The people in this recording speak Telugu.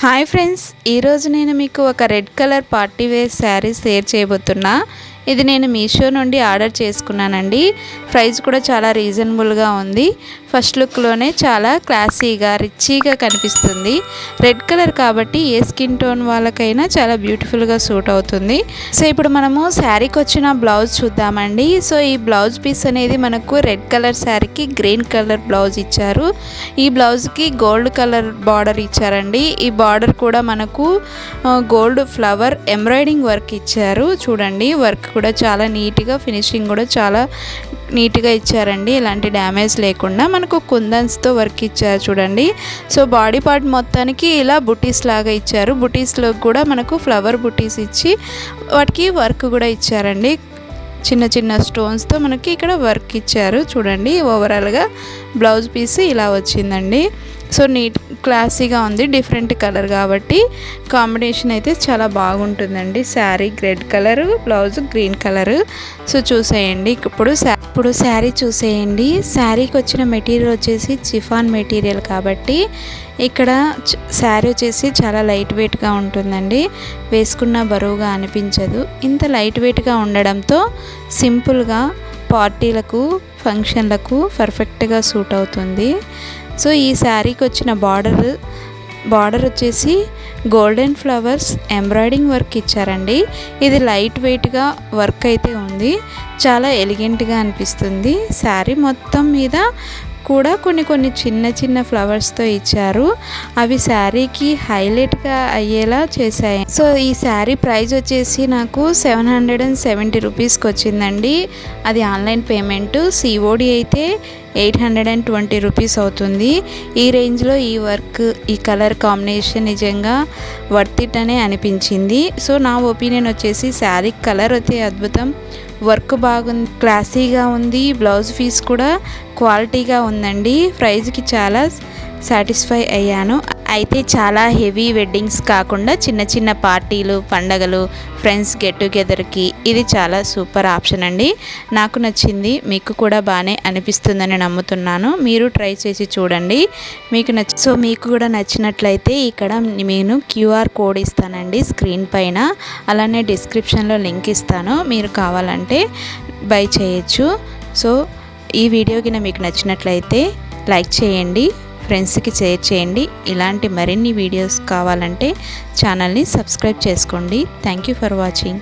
హాయ్ ఫ్రెండ్స్ ఈరోజు నేను మీకు ఒక red colour party wear sari share చేయబోతున్నా. ఇది నేను మీషో నుండి ఆర్డర్ చేసుకున్నానండి. ప్రైస్ కూడా చాలా రీజనబుల్గా ఉంది. ఫస్ట్ లుక్లోనే చాలా క్లాసీగా రిచ్గా కనిపిస్తుంది. రెడ్ కలర్ కాబట్టి ఏ స్కిన్ టోన్ వాళ్ళకైనా చాలా బ్యూటిఫుల్గా సూట్ అవుతుంది. సో ఇప్పుడు మనము శారీకి వచ్చిన బ్లౌజ్ చూద్దామండి. సో ఈ బ్లౌజ్ పీస్ అనేది మనకు రెడ్ కలర్ శారీకి గ్రీన్ కలర్ బ్లౌజ్ ఇచ్చారు. ఈ బ్లౌజ్కి గోల్డ్ కలర్ బార్డర్ ఇచ్చారండి. ఈ బార్డర్ కూడా మనకు గోల్డ్ ఫ్లవర్ ఎంబ్రాయిడింగ్ వర్క్ ఇచ్చారు. చూడండి వర్క్ కూడా చాలా నీట్గా ఫినిషింగ్ కూడా చాలా నీట్గా ఇచ్చారండి. ఎలాంటి డ్యామేజ్ లేకుండా మనకు కుందన్స్తో వర్క్ ఇచ్చారు చూడండి. సో బాడీ పార్ట్ మొత్తానికి ఇలా బుటీస్ లాగా ఇచ్చారు. బుటీస్లో కూడా మనకు ఫ్లవర్ బుటీస్ ఇచ్చి వాటికి వర్క్ కూడా ఇచ్చారండి. చిన్న చిన్న స్టోన్స్తో మనకి ఇక్కడ వర్క్ ఇచ్చారు చూడండి. ఓవరాల్గా బ్లౌజ్ పీస్ ఇలా వచ్చిందండి. సో నీట్ క్లాసీగా ఉంది డిఫరెంట్ కలర్ కాబట్టి కాంబినేషన్ అయితే చాలా బాగుంటుందండి. Sari red colour blouse green colour. So చూసేయండి ఇప్పుడు ఇప్పుడు శారీ చూసేయండి. శారీకి వచ్చిన మెటీరియల్ వచ్చేసి చిఫాన్ మెటీరియల్ కాబట్టి ఇక్కడ శారీ వచ్చేసి చాలా లైట్ వెయిట్గా ఉంటుందండి. వేసుకున్న బరువుగా అనిపించదు. ఇంత లైట్ వెయిట్గా ఉండడంతో సింపుల్గా పార్టీలకు ఫంక్షన్లకు పర్ఫెక్ట్గా సూట్ అవుతుంది. సో ఈ శారీకి వచ్చిన బార్డర్ బార్డర్ వచ్చేసి గోల్డెన్ ఫ్లవర్స్ ఎంబ్రాయిడింగ్ వర్క్ ఇచ్చారండి. ఇది లైట్ వెయిట్గా వర్క్ అయితే ఉంది. చాలా ఎలిగెంట్గా అనిపిస్తుంది. శారీ మొత్తం మీద కూడా కొన్ని కొన్ని చిన్న చిన్న ఫ్లవర్స్తో ఇచ్చారు. అవి శారీకి హైలైట్గా అయ్యేలా చేశాయి. సో ఈ శారీ ప్రైస్ వచ్చేసి నాకు సెవెన్ హండ్రెడ్ అండ్ సెవెంటీ రూపీస్కి వచ్చిందండి. అది ఆన్లైన్ పేమెంట్ సిఓడి అయితే eight hundred and twenty rupees అవుతుంది. ఈ రేంజ్లో ఈ వర్క్ ఈ కలర్ కాంబినేషన్ నిజంగా వర్త్ ఇట్ అనే అనిపించింది. సో నా ఒపీనియన్ వచ్చేసి శారీ కలర్ అయితే అద్భుతం. వర్క్ బాగుంది క్లాసీగా ఉంది బ్లౌజ్ పీస్ కూడా క్వాలిటీగా ఉందండి. ప్రైజ్కి చాలా సాటిస్ఫై అయ్యాను. అయితే చాలా హెవీ వెడ్డింగ్స్ కాకుండా చిన్న చిన్న పార్టీలు పండగలు ఫ్రెండ్స్ గెట్ టుగెదర్కి ఇది చాలా సూపర్ ఆప్షన్ అండి. నాకు నచ్చింది మీకు కూడా బాగానే అనిపిస్తుందని నమ్ముతున్నాను. మీరు ట్రై చేసి చూడండి. మీకు నచ్చ సో మీకు కూడా నచ్చినట్లయితే ఇక్కడ నేను క్యూఆర్ కోడ్ ఇస్తానండి స్క్రీన్ పైన. అలానే డిస్క్రిప్షన్లో లింక్ ఇస్తాను. మీరు కావాలంటే బై చేయొచ్చు. సో ఈ వీడియో కింద మీకు నచ్చినట్లయితే లైక్ చేయండి ఫ్రెండ్స్కి షేర్ చేయండి. ఇలాంటి మరిన్ని వీడియోస్ కావాలంటే ఛానల్ని సబ్స్క్రైబ్ చేసుకోండి. Thank you for watching.